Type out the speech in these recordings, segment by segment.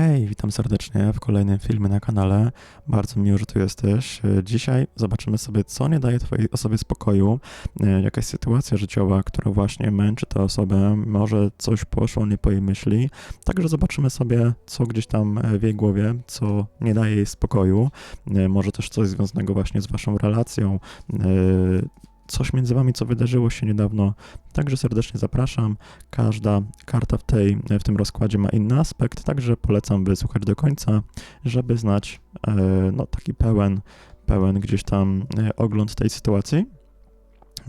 Hej, witam serdecznie w kolejnym filmie na kanale. Bardzo miło, że tu jesteś. Dzisiaj zobaczymy sobie, co nie daje Twojej osobie spokoju, e, jakaś sytuacja życiowa, która właśnie męczy tę osobę, może coś poszło nie po jej myśli. Także zobaczymy sobie, co gdzieś tam e, w jej głowie, co nie daje jej spokoju, E, może też coś związanego właśnie z Waszą relacją, coś między Wami, co wydarzyło się niedawno. Także serdecznie zapraszam. Każda karta w, tej, w tym rozkładzie ma inny aspekt, także polecam wysłuchać do końca, żeby znać e, no, taki pełen, pełen gdzieś tam e, ogląd tej sytuacji.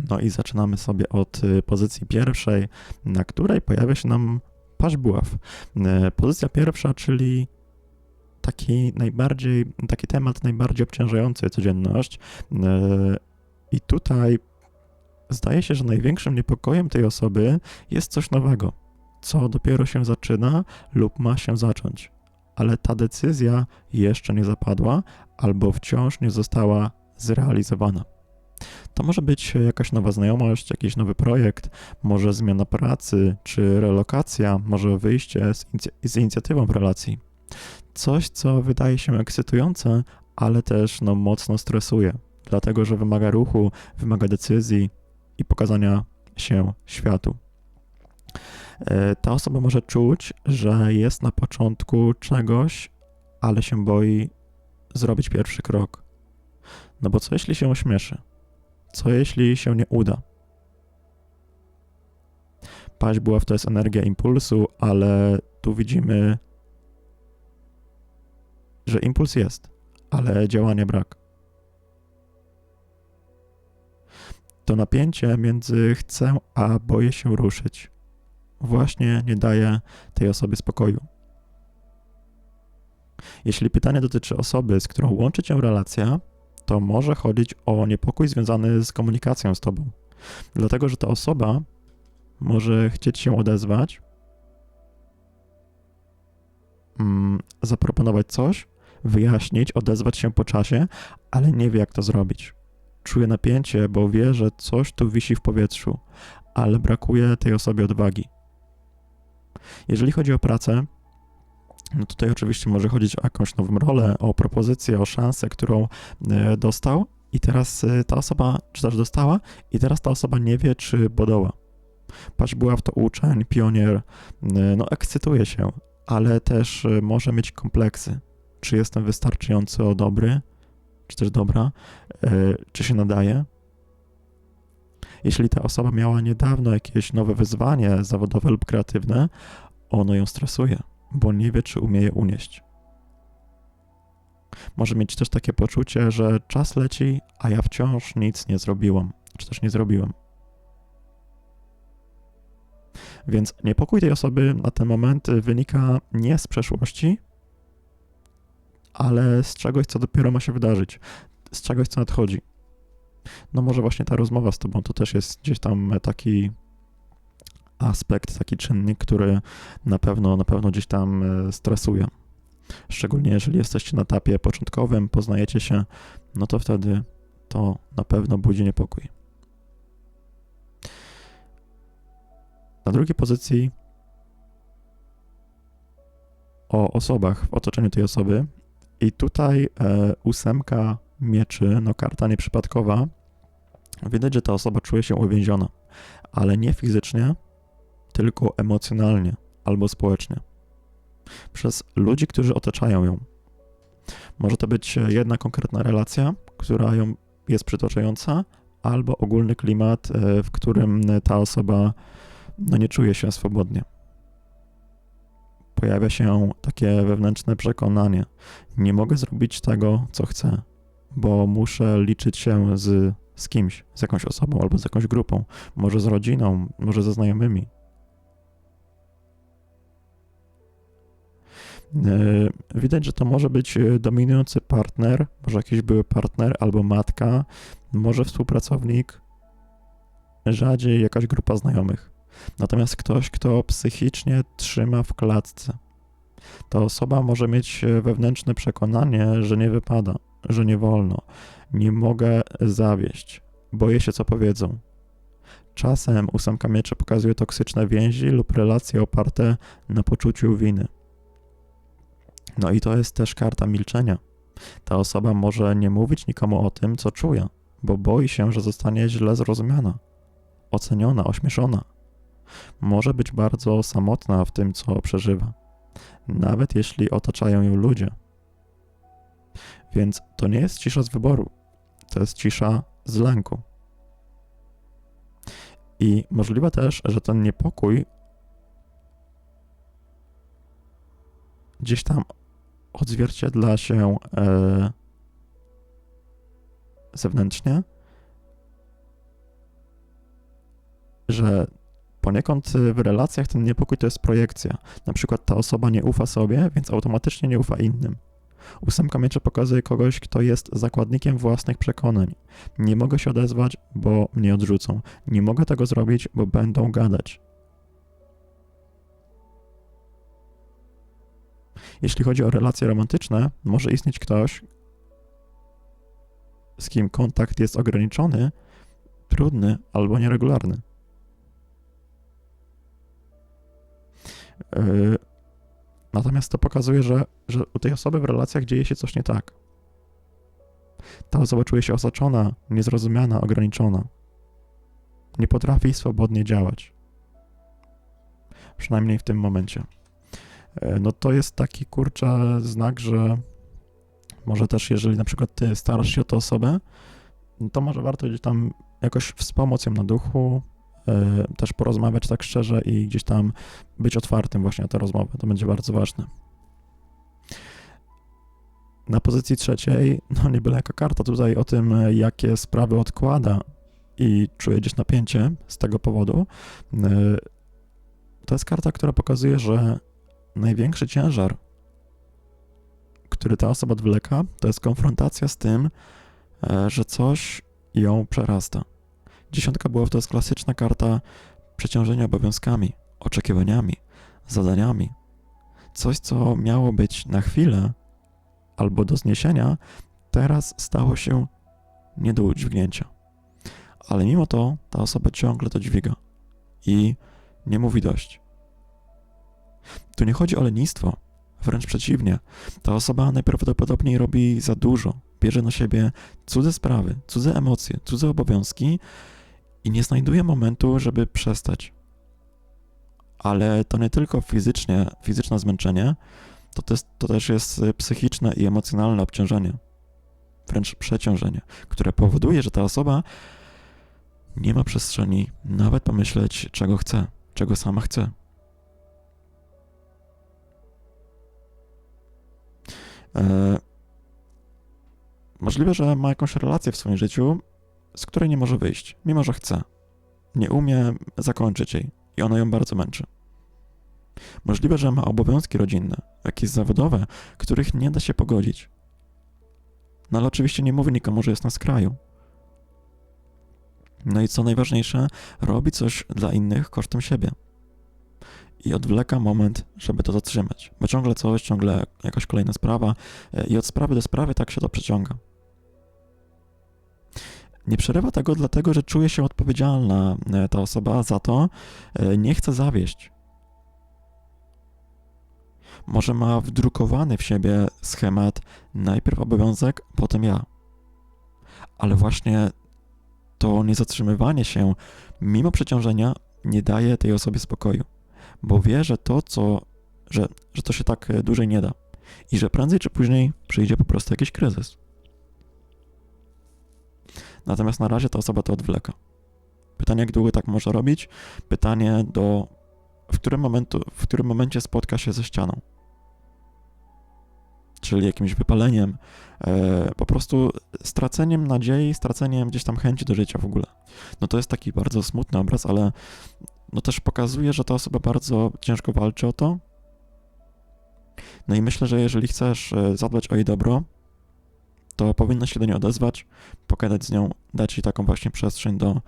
No i zaczynamy sobie od e, pozycji pierwszej, na której pojawia się nam paź buław. Pozycja pierwsza, czyli taki najbardziej, taki temat najbardziej obciążający codzienność. I tutaj zdaje się, że największym niepokojem tej osoby jest coś nowego, co dopiero się zaczyna lub ma się zacząć. Ale ta decyzja jeszcze nie zapadła albo wciąż nie została zrealizowana. To może być jakaś nowa znajomość, jakiś nowy projekt, może zmiana pracy czy relokacja, może wyjście z, z inicjatywą w relacji. Coś, co wydaje się ekscytujące, ale też no, mocno stresuje, dlatego że wymaga ruchu, wymaga decyzji, i pokazania się światu. E, Ta osoba może czuć, że jest na początku czegoś, ale się boi zrobić pierwszy krok. No bo co jeśli się ośmieszy? Co jeśli się nie uda? Paź buław to jest energia impulsu, ale tu widzimy, że impuls jest, ale działania brak. To napięcie między chcę a boję się ruszyć właśnie nie daje tej osobie spokoju. Jeśli pytanie dotyczy osoby, z którą łączy cię relacja, to może chodzić o niepokój związany z komunikacją z tobą. Dlatego, że ta osoba może chcieć się odezwać, mm, zaproponować coś, wyjaśnić, odezwać się po czasie, ale nie wie, jak to zrobić czuje napięcie, bo wie, że coś tu wisi w powietrzu, ale brakuje tej osobie odwagi. Jeżeli chodzi o pracę, no tutaj oczywiście może chodzić o jakąś nową rolę, o propozycję, o szansę, którą e, dostał, i teraz e, ta osoba, czy też dostała, i teraz ta osoba nie wie, czy podoła. Patrz, była w to uczeń, pionier, e, no ekscytuje się, ale też może mieć kompleksy. Czy jestem wystarczająco dobry, czy też dobra, e, czy się nadaje. Jeśli ta osoba miała niedawno jakieś nowe wyzwanie zawodowe lub kreatywne, ono ją stresuje, bo nie wie, czy umie je unieść. Może mieć też takie poczucie, że czas leci, a ja wciąż nic nie zrobiłam, czy też nie zrobiłem. Więc niepokój tej osoby na ten moment wynika nie z przeszłości, ale z czegoś, co dopiero ma się wydarzyć, z czegoś, co nadchodzi. No może właśnie ta rozmowa z tobą to też jest gdzieś tam taki aspekt, taki czynnik, który na pewno, na pewno gdzieś tam e, stresuje. Szczególnie jeżeli jesteście na etapie początkowym, poznajecie się, no to wtedy to na pewno budzi niepokój. Na drugiej pozycji o osobach w otoczeniu tej osoby i tutaj e, ósemka mieczy, no karta nieprzypadkowa, widać, że ta osoba czuje się uwięziona, ale nie fizycznie, tylko emocjonalnie albo społecznie. Przez ludzi, którzy otaczają ją. Może to być jedna konkretna relacja, która ją jest przytaczająca, albo ogólny klimat, e, w którym ta osoba no, nie czuje się swobodnie pojawia się takie wewnętrzne przekonanie: nie mogę zrobić tego, co chcę, bo muszę liczyć się z, z kimś, z jakąś osobą albo z jakąś grupą, może z rodziną, może ze znajomymi. E, widać, że to może być dominujący partner, może jakiś były partner albo matka, może współpracownik, rzadziej jakaś grupa znajomych. Natomiast ktoś, kto psychicznie trzyma w klatce, ta osoba może mieć wewnętrzne przekonanie, że nie wypada, że nie wolno, nie mogę zawieść, boję się, co powiedzą. Czasem ósemka mieczy pokazuje toksyczne więzi lub relacje oparte na poczuciu winy. No i to jest też karta milczenia. Ta osoba może nie mówić nikomu o tym, co czuje, bo boi się, że zostanie źle zrozumiana, oceniona, ośmieszona. Może być bardzo samotna w tym, co przeżywa, nawet jeśli otaczają ją ludzie. Więc to nie jest cisza z wyboru, to jest cisza z lęku. I możliwe też, że ten niepokój gdzieś tam odzwierciedla się e, zewnętrznie, że poniekąd w relacjach ten niepokój to jest projekcja. Na przykład ta osoba nie ufa sobie, więc automatycznie nie ufa innym. Ósemka mieczy pokazuje kogoś, kto jest zakładnikiem własnych przekonań. Nie mogę się odezwać, bo mnie odrzucą. Nie mogę tego zrobić, bo będą gadać. Jeśli chodzi o relacje romantyczne, może istnieć ktoś, z kim kontakt jest ograniczony, trudny albo nieregularny. Natomiast to pokazuje, że, że u tej osoby w relacjach dzieje się coś nie tak. Ta osoba czuje się osaczona, niezrozumiana, ograniczona. Nie potrafi swobodnie działać. Przynajmniej w tym momencie. Yy, no to jest taki kurczę znak, że może też jeżeli na przykład ty starasz się o tę osobę, to może warto gdzieś tam jakoś wspomóc ją na duchu, też porozmawiać tak szczerze i gdzieś tam być otwartym właśnie na tę rozmowę. To będzie bardzo ważne. Na pozycji trzeciej, no nie byle jaka karta tutaj o tym, jakie sprawy odkłada i czuje gdzieś napięcie z tego powodu. E, to jest karta, która pokazuje, że największy ciężar, który ta osoba odwleka, to jest konfrontacja z tym, e, że coś ją przerasta. Dziesiątka była to jest klasyczna karta przeciążenia obowiązkami, oczekiwaniami, zadaniami. Coś, co miało być na chwilę albo do zniesienia, teraz stało się nie do udźwignięcia. Ale mimo to ta osoba ciągle to dźwiga i nie mówi dość. Tu nie chodzi o lenistwo, wręcz przeciwnie. Ta osoba najprawdopodobniej robi za dużo, bierze na siebie cudze sprawy, cudze emocje, cudze obowiązki i nie znajduję momentu, żeby przestać. Ale to nie tylko fizycznie, fizyczne zmęczenie, to, też, to też jest psychiczne i emocjonalne obciążenie, wręcz przeciążenie, które powoduje, że ta osoba nie ma przestrzeni nawet pomyśleć, czego chce, czego sama chce. E, możliwe, że ma jakąś relację w swoim życiu, z której nie może wyjść, mimo że chce. Nie umie zakończyć jej i ona ją bardzo męczy. Możliwe, że ma obowiązki rodzinne, jakieś zawodowe, których nie da się pogodzić. No ale oczywiście nie mówi nikomu, że jest na skraju. No i co najważniejsze, robi coś dla innych kosztem siebie. I odwleka moment, żeby to zatrzymać, bo ciągle coś, ciągle jakaś kolejna sprawa e, i od sprawy do sprawy tak się to przeciąga. Nie przerywa tego dlatego, że czuje się odpowiedzialna e, ta osoba za to, e, nie chce zawieść. Może ma wdrukowany w siebie schemat najpierw obowiązek, potem ja. Ale właśnie to niezatrzymywanie się mimo przeciążenia nie daje tej osobie spokoju, bo wie, że to, co, że, że to się tak e, dłużej nie da i że prędzej czy później przyjdzie po prostu jakiś kryzys. Natomiast na razie ta osoba to odwleka. Pytanie, jak długo tak może robić? Pytanie do, w którym, momentu, w którym momencie spotka się ze ścianą. Czyli jakimś wypaleniem, e, po prostu straceniem nadziei, straceniem gdzieś tam chęci do życia w ogóle. No to jest taki bardzo smutny obraz, ale no też pokazuje, że ta osoba bardzo ciężko walczy o to. No i myślę, że jeżeli chcesz e, zadbać o jej dobro, to powinno się do niej odezwać, pogadać z nią, dać jej taką właśnie przestrzeń do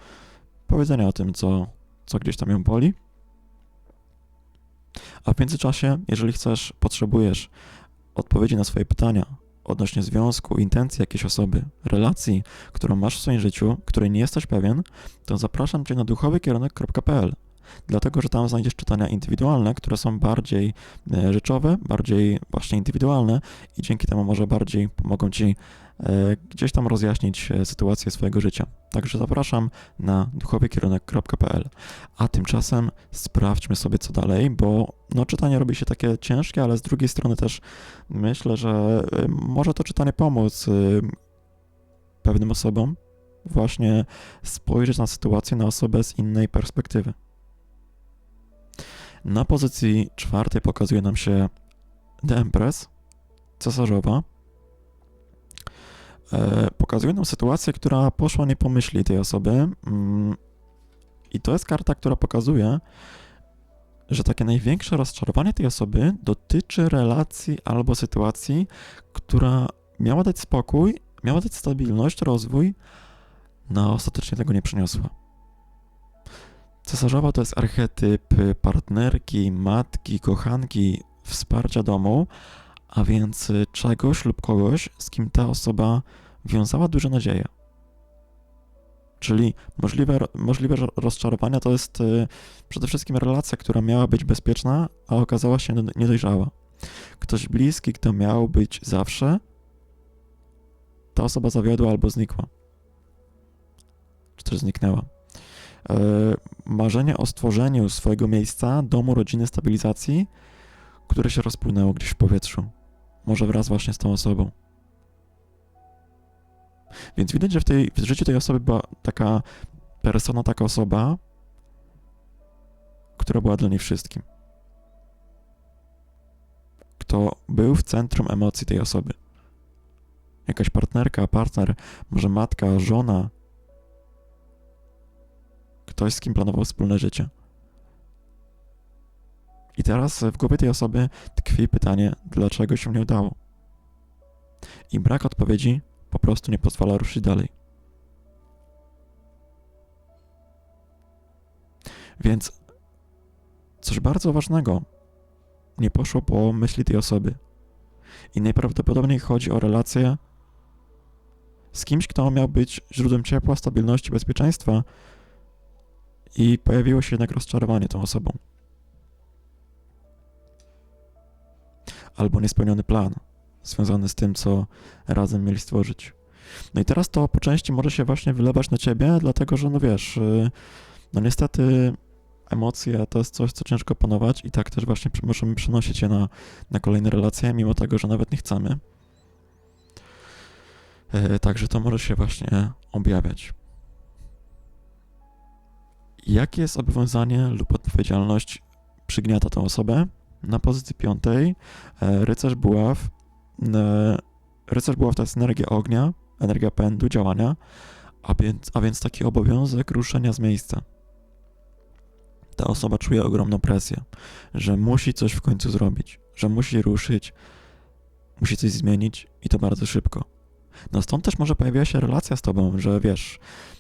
powiedzenia o tym, co, co gdzieś tam ją boli. A w międzyczasie, jeżeli chcesz, potrzebujesz odpowiedzi na swoje pytania odnośnie związku, intencji jakiejś osoby, relacji, którą masz w swoim życiu, której nie jesteś pewien, to zapraszam Cię na duchowykierunek.pl. Dlatego, że tam znajdziesz czytania indywidualne, które są bardziej e, rzeczowe, bardziej właśnie indywidualne i dzięki temu może bardziej pomogą Ci e, gdzieś tam rozjaśnić e, sytuację swojego życia. Także zapraszam na duchowiekierunek.pl. A tymczasem sprawdźmy sobie co dalej, bo no, czytanie robi się takie ciężkie, ale z drugiej strony też myślę, że może to czytanie pomóc pewnym osobom właśnie spojrzeć na sytuację, na osobę z innej perspektywy. Na pozycji czwartej pokazuje nam się The Empress, cesarzowa. E, pokazuje nam sytuację, która poszła nie po myśli tej osoby. Mm, I to jest karta, która pokazuje, że takie największe rozczarowanie tej osoby dotyczy relacji albo sytuacji, która miała dać spokój, miała dać stabilność, rozwój, no ostatecznie tego nie przyniosła. Cesarzowa to jest archetyp partnerki, matki, kochanki, wsparcia domu, a więc czegoś lub kogoś, z kim ta osoba wiązała duże nadzieje. Czyli możliwe, możliwe rozczarowania to jest y, przede wszystkim relacja, która miała być bezpieczna, a okazała się niedojrzała. Ktoś bliski, kto miał być zawsze, ta osoba zawiodła albo znikła. Czy też zniknęła. E, marzenie o stworzeniu swojego miejsca, domu, rodziny, stabilizacji, które się rozpłynęło gdzieś w powietrzu. Może wraz właśnie z tą osobą. Więc widać, że w, tej, w życiu tej osoby była taka persona, taka osoba, która była dla niej wszystkim. Kto był w centrum emocji tej osoby. Jakaś partnerka, partner, może matka, żona, ktoś, z kim planował wspólne życie. I teraz w głowie tej osoby tkwi pytanie, dlaczego się nie udało. I brak odpowiedzi po prostu nie pozwala ruszyć dalej. Więc coś bardzo ważnego nie poszło po myśli tej osoby. I najprawdopodobniej chodzi o relację z kimś, kto miał być źródłem ciepła, stabilności, bezpieczeństwa, i pojawiło się jednak rozczarowanie tą osobą. Albo niespełniony plan związany z tym, co razem mieli stworzyć. No i teraz to po części może się właśnie wylewać na ciebie, dlatego że, no wiesz, y, no niestety emocje to jest coś, co ciężko panować i tak też właśnie możemy przenosić je na, na kolejne relacje, mimo tego, że nawet nie chcemy. Y, także to może się właśnie objawiać. Jakie jest obowiązanie lub odpowiedzialność przygniata tę osobę? Na pozycji piątej e, rycerz buław. Rycerz buław to jest energia ognia, energia pędu, działania, a więc, a więc taki obowiązek ruszenia z miejsca. Ta osoba czuje ogromną presję, że musi coś w końcu zrobić, że musi ruszyć, musi coś zmienić i to bardzo szybko. No stąd też może pojawiła się relacja z tobą, że wiesz,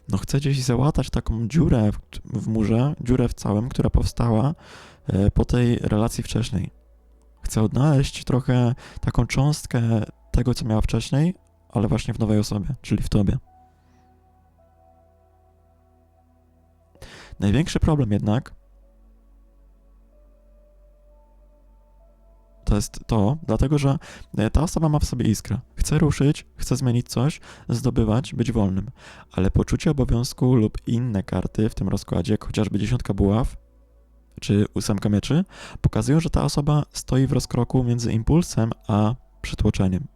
no chcę gdzieś załatać taką dziurę w, w murze, dziurę w całym, która powstała e, po tej relacji wcześniej. Chcę odnaleźć trochę taką cząstkę tego, co miała wcześniej, ale właśnie w nowej osobie, czyli w tobie. Największy problem jednak to jest to, dlatego że e, ta osoba ma w sobie iskrę. Chce ruszyć, chce zmienić coś, zdobywać, być wolnym. Ale poczucie obowiązku lub inne karty w tym rozkładzie, jak chociażby dziesiątka buław czy ósemka mieczy, pokazują, że ta osoba stoi w rozkroku między impulsem a przytłoczeniem.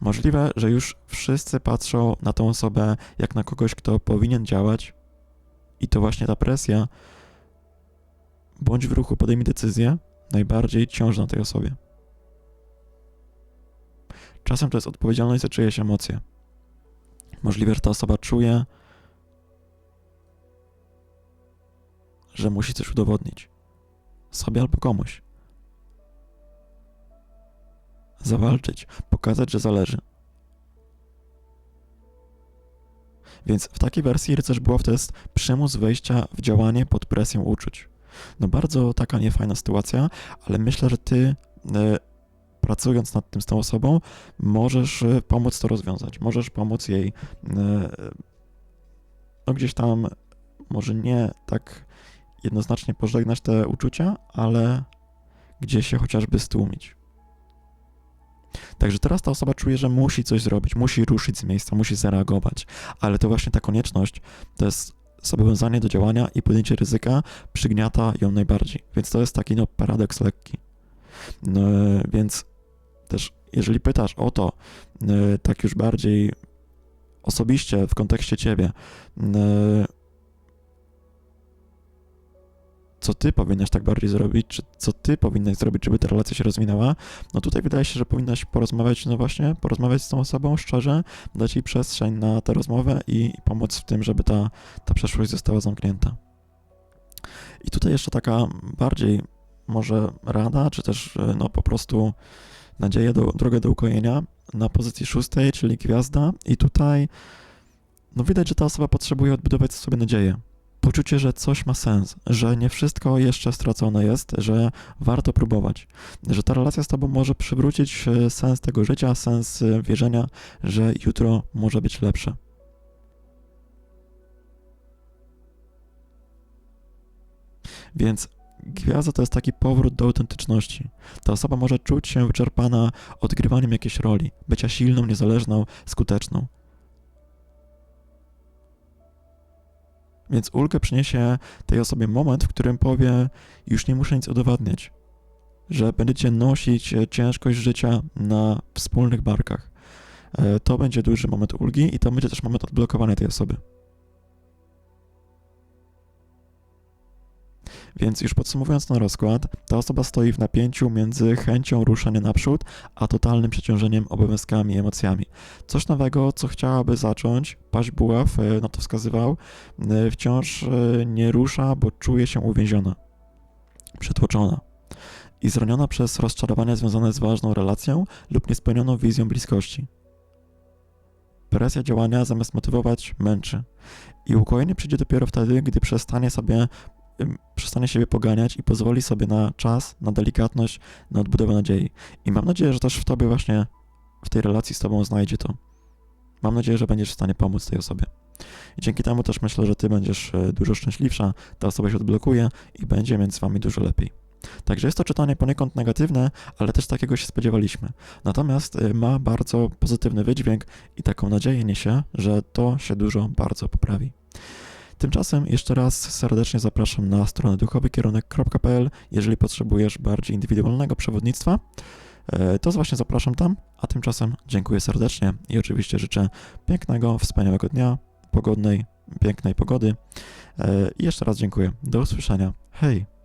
Możliwe, że już wszyscy patrzą na tą osobę jak na kogoś, kto powinien działać, i to właśnie ta presja, bądź w ruchu podejmij decyzję, najbardziej ciąży na tej osobie. Czasem to jest odpowiedzialność za czyjeś emocje. Możliwe, że ta osoba czuje, że musi coś udowodnić sobie albo komuś. Zawalczyć, pokazać, że zależy. Więc w takiej wersji rycerz buław to jest przymus wejścia w działanie pod presją uczuć. No bardzo taka niefajna sytuacja, ale myślę, że ty e, pracując nad tym z tą osobą, możesz e, pomóc to rozwiązać. Możesz pomóc jej e, no gdzieś tam, może nie tak jednoznacznie pożegnać te uczucia, ale gdzieś się chociażby stłumić. Także teraz ta osoba czuje, że musi coś zrobić, musi ruszyć z miejsca, musi zareagować, ale to właśnie ta konieczność to jest zobowiązanie do działania i podjęcie ryzyka przygniata ją najbardziej. Więc to jest taki no, paradoks lekki. No, więc też jeżeli pytasz o to, y, tak już bardziej osobiście w kontekście ciebie, co ty powinnaś tak bardziej zrobić, czy co ty powinnaś zrobić, żeby ta relacja się rozwinęła, no tutaj wydaje się, że powinnaś porozmawiać, no właśnie, porozmawiać z tą osobą szczerze, dać jej przestrzeń na tę rozmowę i pomóc w tym, żeby ta, ta przeszłość została zamknięta. I tutaj jeszcze taka bardziej może rada, czy też y, no po prostu nadzieję, do, drogę do ukojenia na pozycji szóstej, czyli gwiazda. I tutaj no widać, że ta osoba potrzebuje odbudować sobie nadzieję. Poczucie, że coś ma sens, że nie wszystko jeszcze stracone jest, że warto próbować, że ta relacja z tobą może przywrócić e, sens tego życia, sens e, wierzenia, że jutro może być lepsze. Więc Gwiazda to jest taki powrót do autentyczności. Ta osoba może czuć się wyczerpana odgrywaniem jakiejś roli, bycia silną, niezależną, skuteczną. Więc ulgę przyniesie tej osobie moment, w którym powie: Już nie muszę nic udowadniać, że będziecie nosić ciężkość życia na wspólnych barkach. E, to będzie duży moment ulgi i to będzie też moment odblokowania tej osoby. Więc już podsumowując ten rozkład, ta osoba stoi w napięciu między chęcią ruszania naprzód, a totalnym przeciążeniem obowiązkami i emocjami. Coś nowego, co chciałaby zacząć, paść buław e, na to wskazywał, e, wciąż e, nie rusza, bo czuje się uwięziona, przytłoczona i zraniona przez rozczarowania związane z ważną relacją lub niespełnioną wizją bliskości. Presja działania zamiast motywować męczy. I ukojenie przyjdzie dopiero wtedy, gdy przestanie sobie przestanie siebie poganiać i pozwoli sobie na czas, na delikatność, na odbudowę nadziei. I mam nadzieję, że też w tobie właśnie, w tej relacji z tobą znajdzie to. Mam nadzieję, że będziesz w stanie pomóc tej osobie. I dzięki temu też myślę, że ty będziesz e, dużo szczęśliwsza, ta osoba się odblokuje i będzie między wami dużo lepiej. Także jest to czytanie poniekąd negatywne, ale też takiego się spodziewaliśmy. Natomiast e, ma bardzo pozytywny wydźwięk i taką nadzieję niesie, że to się dużo bardzo poprawi. Tymczasem jeszcze raz serdecznie zapraszam na stronę duchowykierunek.pl. Jeżeli potrzebujesz bardziej indywidualnego przewodnictwa, e, to właśnie zapraszam tam, a tymczasem dziękuję serdecznie i oczywiście życzę pięknego, wspaniałego dnia, pogodnej, pięknej pogody. E, I jeszcze raz dziękuję. Do usłyszenia. Hej!